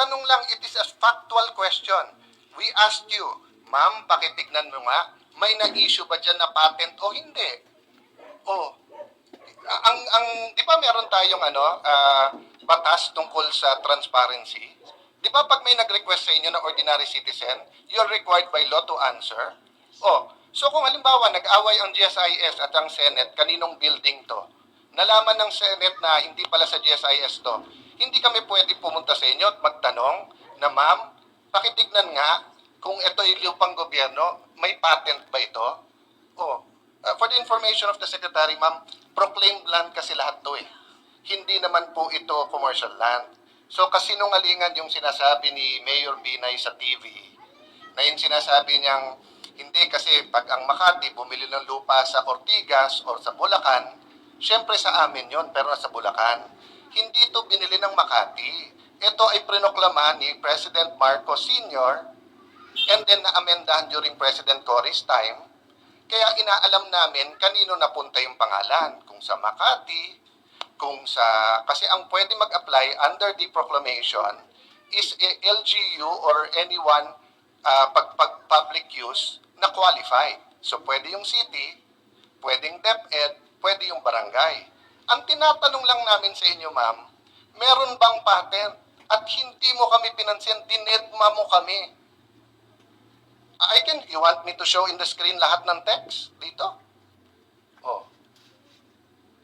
tinatanong lang, it is a factual question. We asked you, ma'am, pakitignan mo nga, may na-issue ba dyan na patent o hindi? Oh, ang ang di ba meron tayong ano ah, batas tungkol sa transparency? Di ba pag may nag-request sa inyo na ordinary citizen, you're required by law to answer? Oh, so kung halimbawa nag-away ang GSIS at ang Senate, kaninong building to? Nalaman ng Senate na hindi pala sa GSIS to. Hindi kami pwede pumunta sa inyo at magtanong na ma'am, pakitignan nga kung ito yung lupang gobyerno, may patent ba ito? Oh, uh, for the information of the Secretary, ma'am, proclaimed land kasi lahat to eh. Hindi naman po ito commercial land. So kasinungalingan yung sinasabi ni Mayor Binay sa TV na yung sinasabi niyang hindi kasi pag ang Makati bumili ng lupa sa Ortigas or sa Bulacan, syempre sa amin yon pero nasa Bulacan. Hindi ito binili ng Makati. Ito ay prinoklama ni President Marcos Sr. and then na-amendahan during President Cory's time kaya inaalam namin kanino napunta yung pangalan. Kung sa Makati, kung sa... Kasi ang pwede mag-apply under the proclamation is a LGU or anyone uh, pag, pag public use na qualified. So pwede yung city, pwedeng DepEd, pwede yung barangay. Ang tinatanong lang namin sa inyo, ma'am, meron bang patent? At hindi mo kami pinansin, dinedma mo kami. I can, you want me to show in the screen lahat ng text dito? Oh.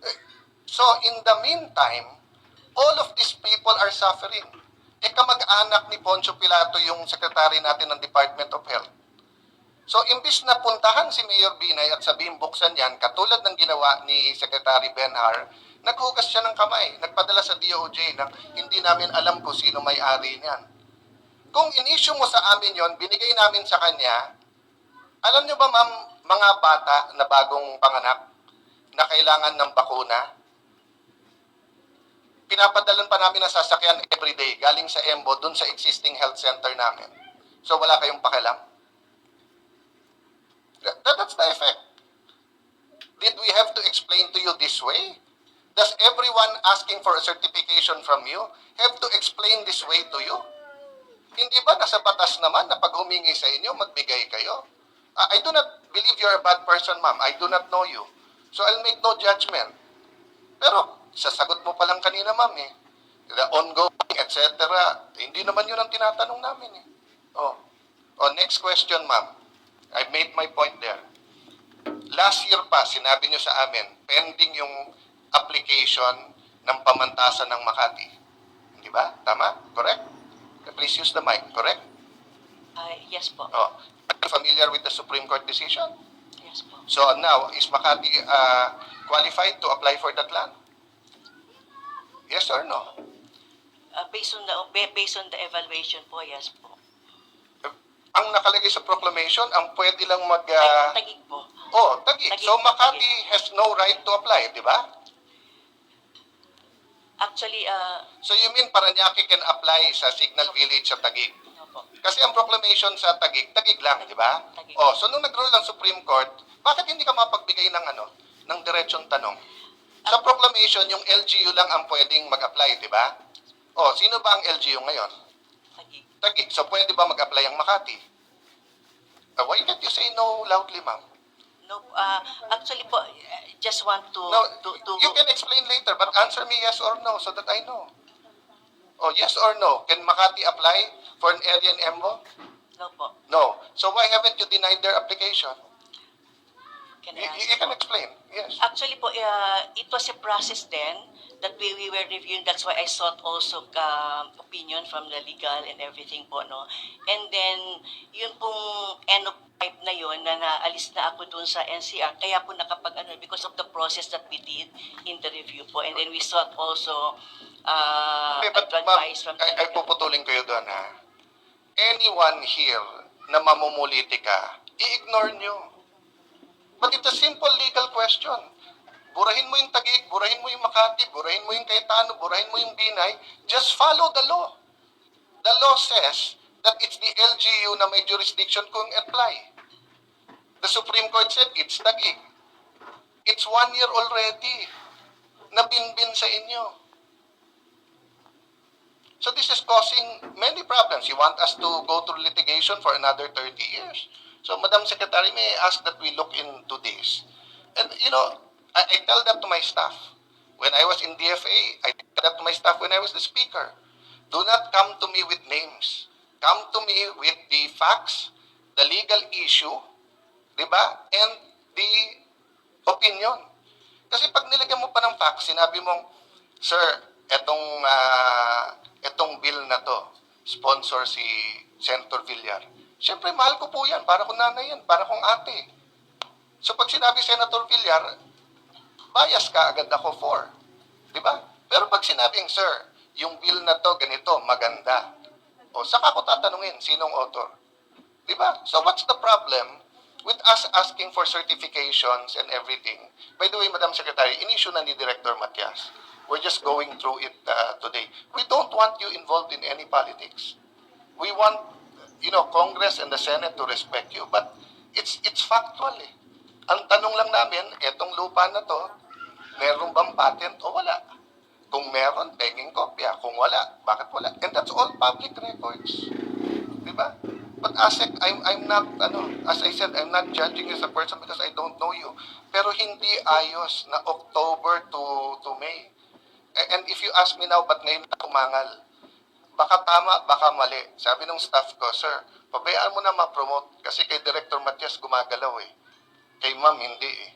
Eh, So, in the meantime, all of these people are suffering. E kamag-anak ni Poncio Pilato yung secretary natin ng Department of Health. So, imbis na puntahan si Mayor Binay at sabihin buksan yan, katulad ng ginawa ni Secretary Benhar, naghugas siya ng kamay, nagpadala sa DOJ na hindi namin alam kung sino may-ari niyan. Kung in-issue mo sa amin yon, binigay namin sa kanya, alam niyo ba ma'am, mga bata na bagong panganak na kailangan ng bakuna, pinapadalan pa namin ng sasakyan everyday galing sa EMBO dun sa existing health center namin. So wala kayong pakialam? That, that's the effect. Did we have to explain to you this way? Does everyone asking for a certification from you have to explain this way to you? Hindi ba nasa batas naman na pag humingi sa inyo, magbigay kayo? Uh, I do not believe you're a bad person, ma'am. I do not know you. So I'll make no judgment. Pero, sasagot mo pa lang kanina, ma'am, eh. The ongoing, etc. Hindi naman yun ang tinatanong namin, eh. Oh. Oh, next question, ma'am. I made my point there. Last year pa, sinabi nyo sa amin, pending yung application ng pamantasan ng Makati. Di ba? Tama? Correct? Please use the mic. Correct? Ah, yes po. Oh. Are you familiar with the Supreme Court decision? Yes po. So now, is Makati uh, qualified to apply for that land? Yes or no? Ah, based on the ba- based on the evaluation po, yes po. Ang nakalagay sa proclamation, ang pwede lang mag... Ay, Uh, tagig po. oh, tagi. Taguig, So Makati Taguig. has no right to apply, di ba? Actually, ah, So you mean Paranaque can apply sa Signal Village sa Tagig? po. Kasi ang proclamation sa Tagig, Tagig lang, di ba? Oh, so nung nag-rule ang Supreme Court, bakit hindi ka mapagbigay ng ano, ng diretsong tanong? Sa proclamation, yung LGU lang ang pwedeng mag-apply, di ba? Oh, sino ba ang LGU ngayon? Tagig. So pwede ba mag-apply ang Makati? Uh, why can't you say no loudly, ma'am? No, ah, actually po, eh, just want to No, to, to you can explain later, but answer me yes or no so that I know. Oh, yes or no? Can Makati apply for an area in no po. No. So why haven't you denied their application? Can You, I you, you can explain. Yes. Actually po, uh, it was a process then that we, we were reviewing. That's why I sought also um, opinion from the legal and everything po, no? And then, yun pong end of pipe na yun, na naalis na ako dun sa NCR, kaya po nakapag, ano, because of the process that we did in the review po. And then we sought also uh, Okay, but advice from the ay, ay legal. puputulin kayo doon ha. Anyone here na mamumuliti ka, i-ignore nyo. But it's a simple legal question. Burahin mo yung Taguig, burahin mo yung Makati, burahin mo yung Cayetano, burahin mo yung Binay. Just follow the law. The law says that it's the LGU na may jurisdiction kung apply. The Supreme Court said it's Taguig. It's one year already na binbin sa inyo. So this is causing many problems. You want us to go through litigation for another 30 years. So Madam Secretary, may I ask that we look into this? And you know, I, I tell that to my staff. When I was in DFA, I tell that to my staff when I was the speaker. Do not come to me with names. Come to me with the facts, the legal issue, di ba? And the opinion. Kasi pag nilagyan mo pa ng facts, sinabi mong, Sir, etong, ah, etong bill na to, sponsor si Senator Villar. Siyempre, mahal ko po yan. Para kong nanay yan. Para kong ate. So pag sinabi Senator Villar, bias ka agad ako for. Di ba? Pero pag sinabing, sir, yung bill na to, ganito, maganda. O saka ko tatanungin, sinong author? Di ba? So what's the problem with us asking for certifications and everything? By the way, Madam Secretary, in-issue na ni Director Matias. We're just going through it uh, today. We don't want you involved in any politics. We want, you know, Congress and the Senate to respect you. But it's it's factual eh. Ang tanong lang namin, etong lupa na to, meron bang patent o wala? Kung meron, penging kopya. Kung wala, bakit wala? And that's all public records. Di ba? But ASEC, I'm, I'm not, ano, as I said, I'm not judging you as a person because I don't know you. Pero hindi ayos na October to, to May. And if you ask me now, ba't ngayon na umangal? Baka tama, baka mali. Sabi ng staff ko, Sir, pabayaan mo na ma-promote kasi kay Director Matias gumagalaw eh. Kay ma'am, hindi eh.